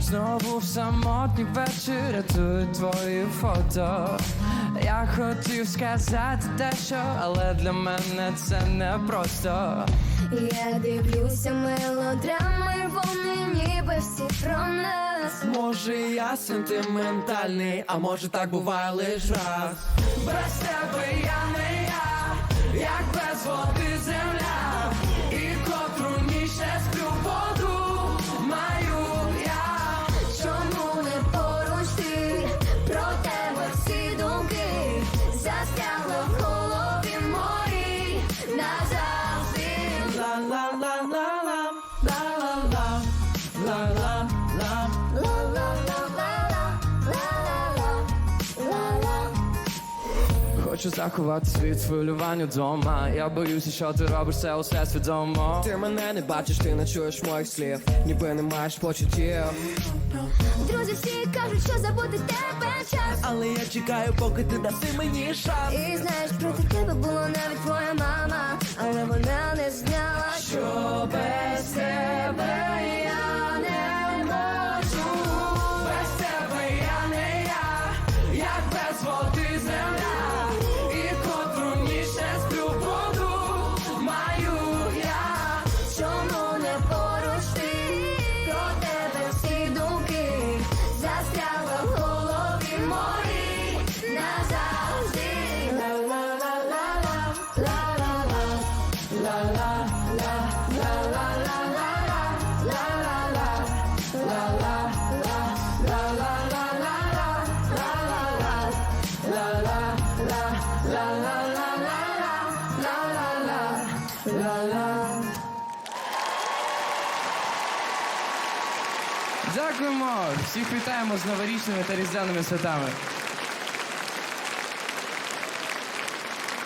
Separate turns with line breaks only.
Знову в самотній вечір рятую твої фото. Я хотів сказати дещо, але для мене це не просто.
Я дивлюся мелодрами, вони ніби всі про нас.
Може, я сентиментальний, а може так буває лиш раз. Без тебе я не я, як без води земля, Хочу заховати світ хвилювань вдома. Я боюся, що ти робиш це усе свідомо.
Ти мене не бачиш, ти не чуєш моїх слів, ніби не маєш почуттів.
Друзі всі кажуть, що забути тебе час.
Але я чекаю, поки ти даси мені шанс.
І знаєш,
Дякуємо! Всіх вітаємо з новорічними та різдвяними святами.